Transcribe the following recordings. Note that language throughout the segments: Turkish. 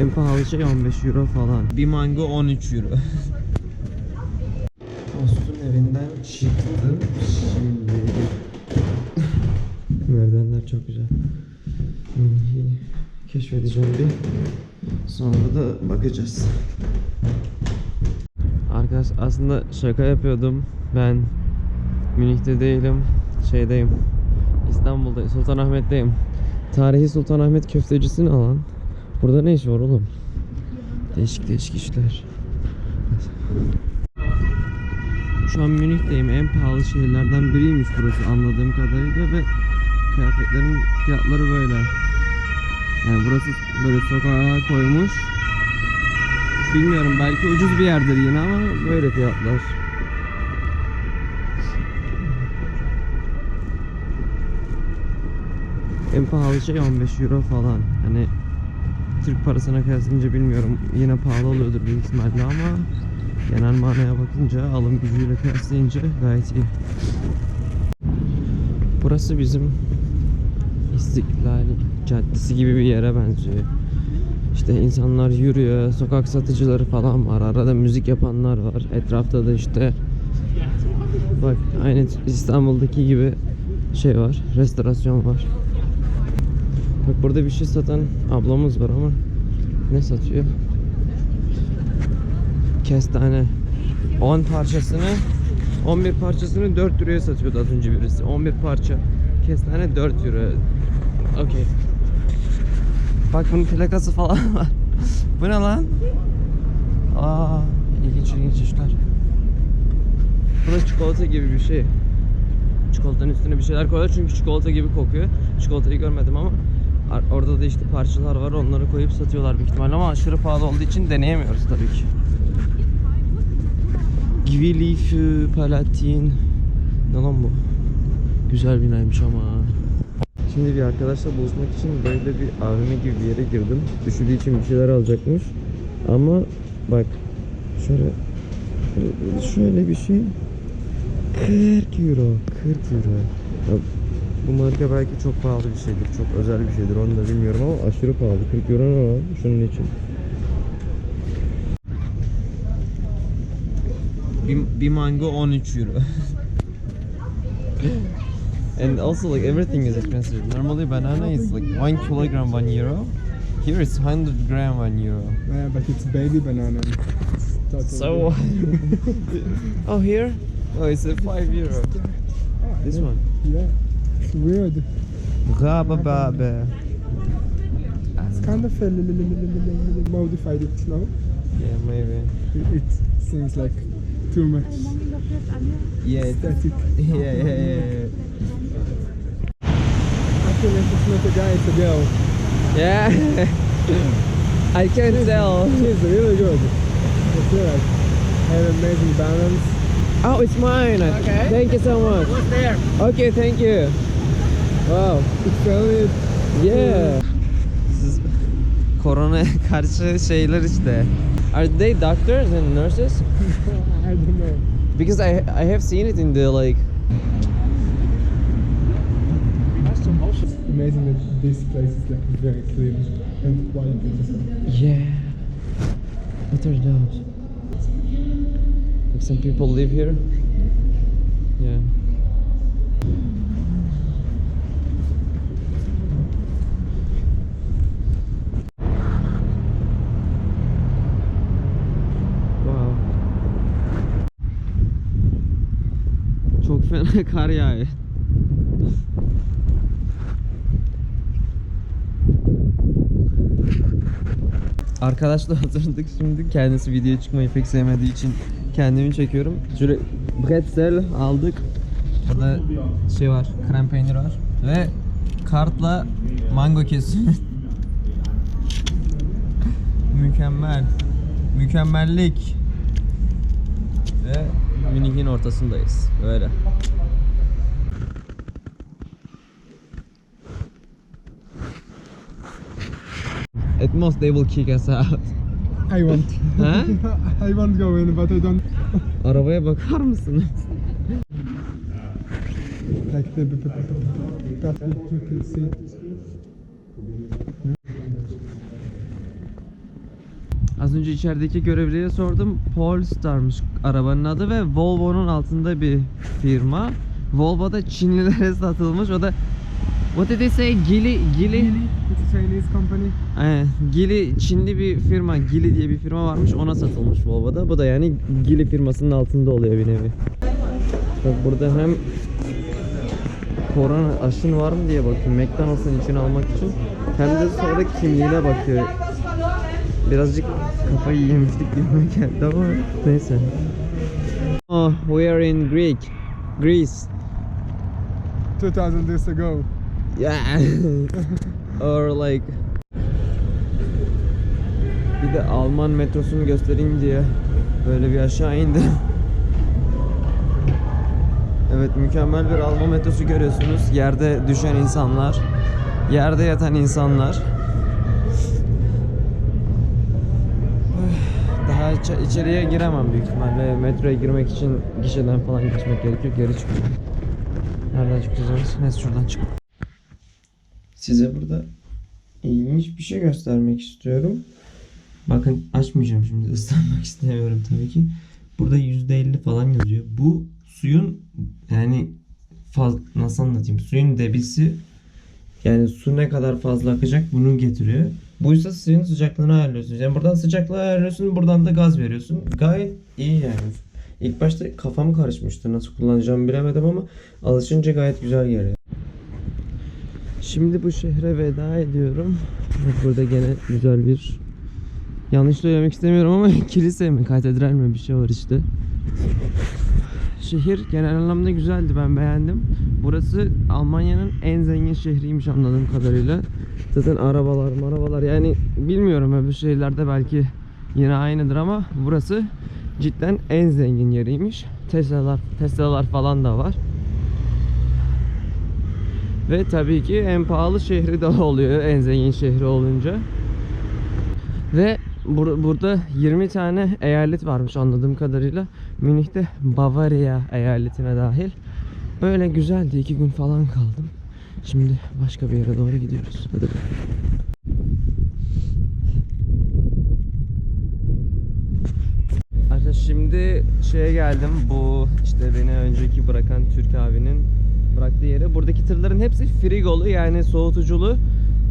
En pahalı şey 15 euro falan. Bir mango 13 euro. Dostun evinden çıktım. Şimdi merdivenler çok güzel. Keşfedeceğim bir. Sonra da bakacağız. Arkadaş aslında şaka yapıyordum. Ben Münih'te değilim. Şeydeyim. İstanbul'da Sultanahmet'teyim. Tarihi Sultanahmet köftecisini alan. Burada ne iş var oğlum? Değişik değişik işler. Şu an Münih'teyim. En pahalı şehirlerden biriymiş burası anladığım kadarıyla ve kıyafetlerin fiyatları böyle. Yani burası böyle sokağa koymuş. Bilmiyorum belki ucuz bir yerdir yine ama böyle fiyatlar. En pahalı şey 15 euro falan. Hani Türk parasına kıyaslayınca bilmiyorum yine pahalı oluyordur büyük ihtimalle ama genel manaya bakınca alım gücüyle kıyaslayınca gayet iyi. Burası bizim İstiklal Caddesi gibi bir yere benziyor. İşte insanlar yürüyor, sokak satıcıları falan var, arada müzik yapanlar var. Etrafta da işte bak aynı İstanbul'daki gibi şey var, restorasyon var. Bak burada bir şey satan ablamız var ama ne satıyor? Kestane. 10 parçasını 11 parçasını 4 euroya satıyordu az önce birisi. 11 parça kestane 4 euro. Okey. Bak bunun plakası falan var. Bu ne lan? Aa, ilginç ilginç işler. Bu da çikolata gibi bir şey. Çikolatanın üstüne bir şeyler koyuyorlar çünkü çikolata gibi kokuyor. Çikolatayı görmedim ama orada da işte parçalar var onları koyup satıyorlar büyük ihtimalle ama aşırı pahalı olduğu için deneyemiyoruz tabii ki. Gvili Palatin. Ne lan bu? Güzel binaymış ama. Şimdi bir arkadaşla buluşmak için böyle bir AVM gibi bir yere girdim. Düşündüğü için bir şeyler alacakmış. Ama bak şöyle şöyle bir şey 40 euro 40 euro ya, Bu marka belki çok pahalı bir şeydir Çok özel bir şeydir onu da bilmiyorum ama aşırı pahalı 40 euro ne var şunun için bir, bir mango 13 euro And also like everything is expensive. Normally banana is like one kilogram one euro. Here it's hundred gram one euro. Yeah, but it's baby banana. It's totally So oh here, oh it's a five euro. This one. Yeah, it's weird. Rabababe. It's kind of a modified it now. Yeah, maybe. It, it seems like too much Yeah, it- static. yeah, yeah, yeah. I feel like it's not a guy, it's a girl. Yeah. I can tell. It's really good. It's good. Have amazing balance. Oh, it's mine. Okay. Thank you so much. What's there? Okay, thank you. Wow. It's only Yeah. Siz korona karşı şeyler işte. Are they doctors and nurses? I don't know. Because I I have seen it in the like Amazing that this place is like very clean and quiet. yeah. What are those? Like some people live here. Yeah. Wow. Çok fena kar yağıyor. Arkadaşla oturduk şimdi. Kendisi video çıkmayı pek sevmediği için kendimi çekiyorum. Şöyle pretzel aldık. Burada şey var, krem peynir var. Ve kartla mango kesiyor. Mükemmel. Mükemmellik. Ve Münih'in ortasındayız. Böyle. At most they will kick us out. I want. I want go in but I don't. Arabaya bakar mısın? like the see. Az önce içerideki görevliye sordum. Polestar'mış arabanın adı ve Volvo'nun altında bir firma. Volvo da Çinlilere satılmış. O da What did they say? Gili Gili. It's a Chinese company. Aynen. Gili Çinli bir firma, Gili diye bir firma varmış. Ona satılmış Volvo'da. Bu da yani Gili firmasının altında oluyor bir nevi. Bak burada hem korona aşın var mı diye bakıyorum. McDonald's'ın içine almak için. Hem de sonra kimliğine bakıyor. Birazcık kafayı yemiştik gibi geldi ama neyse. Oh, we are in Greek. Greece. 2000 years ago. Yeah. Or like bir de Alman metrosunu göstereyim diye böyle bir aşağı indim. Evet mükemmel bir Alman metrosu görüyorsunuz. Yerde düşen insanlar, yerde yatan insanlar. Daha iç- içeriye giremem büyük ihtimalle. Metroya girmek için gişeden falan geçmek gerekiyor. Geri çıkıyorum. Nereden çıkacağız? Neyse şuradan çık. Size burada ilginç bir şey göstermek istiyorum. Bakın açmayacağım şimdi ıslanmak istemiyorum tabii ki. Burada %50 falan yazıyor. Bu suyun yani faz, nasıl anlatayım? Suyun debisi yani su ne kadar fazla akacak bunu getiriyor. Buysa suyun sıcaklığını ayarlıyorsunuz. Yani buradan sıcaklığı ayarlıyorsun, buradan da gaz veriyorsun. Gayet iyi yani. İlk başta kafam karışmıştı. Nasıl kullanacağımı bilemedim ama alışınca gayet güzel geliyor. Şimdi bu şehre veda ediyorum. Burada gene güzel bir yanlış söylemek istemiyorum ama kilise mi, katedral mi bir şey var işte. Şehir genel anlamda güzeldi ben beğendim. Burası Almanya'nın en zengin şehriymiş anladığım kadarıyla. Zaten arabalar, marabalar yani bilmiyorum öbür şehirlerde belki yine aynıdır ama burası cidden en zengin yeriymiş. Tesla'lar, Tesla'lar falan da var. Ve tabii ki en pahalı şehri de oluyor en zengin şehri olunca. Ve bur- burada 20 tane eyalet varmış anladığım kadarıyla. Münih'te Bavaria eyaletine dahil. Böyle güzeldi. iki gün falan kaldım. Şimdi başka bir yere doğru gidiyoruz. Hadi bakalım. Şimdi şeye geldim. Bu işte beni önceki bırakan Türk abinin bıraktığı yere. Buradaki tırların hepsi frigolu yani soğutuculu.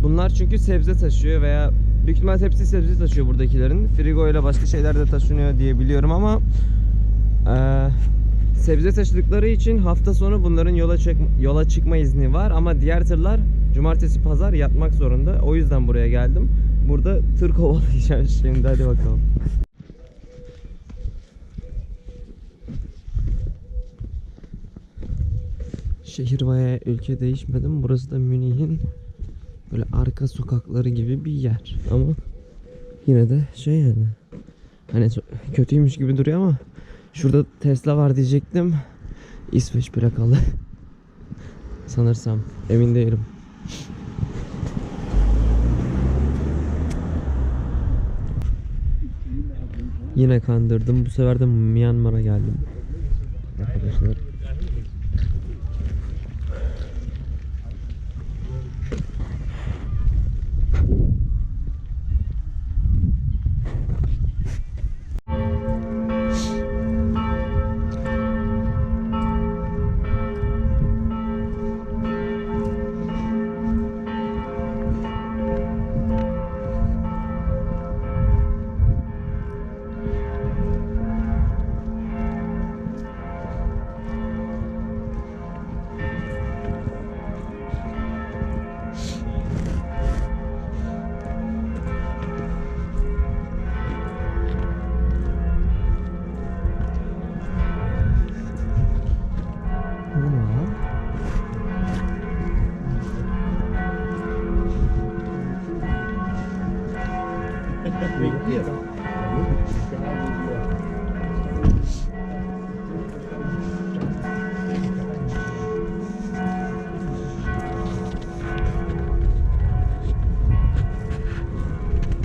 Bunlar çünkü sebze taşıyor veya büyük ihtimal hepsi sebze taşıyor buradakilerin. Frigo ile başka şeyler de taşınıyor diye biliyorum ama eee, sebze taşıdıkları için hafta sonu bunların yola çık yola çıkma izni var ama diğer tırlar cumartesi pazar yatmak zorunda. O yüzden buraya geldim. Burada tır kovalayacağım şimdi hadi bakalım. Şehir veya ülke değişmedim. Burası da Münih'in böyle arka sokakları gibi bir yer. Ama yine de şey yani. Hani kötüymüş gibi duruyor ama şurada Tesla var diyecektim. İsveç plakalı. Sanırsam. Emin değilim. Yine kandırdım. Bu sefer de Myanmar'a geldim. Arkadaşlar. Thank you.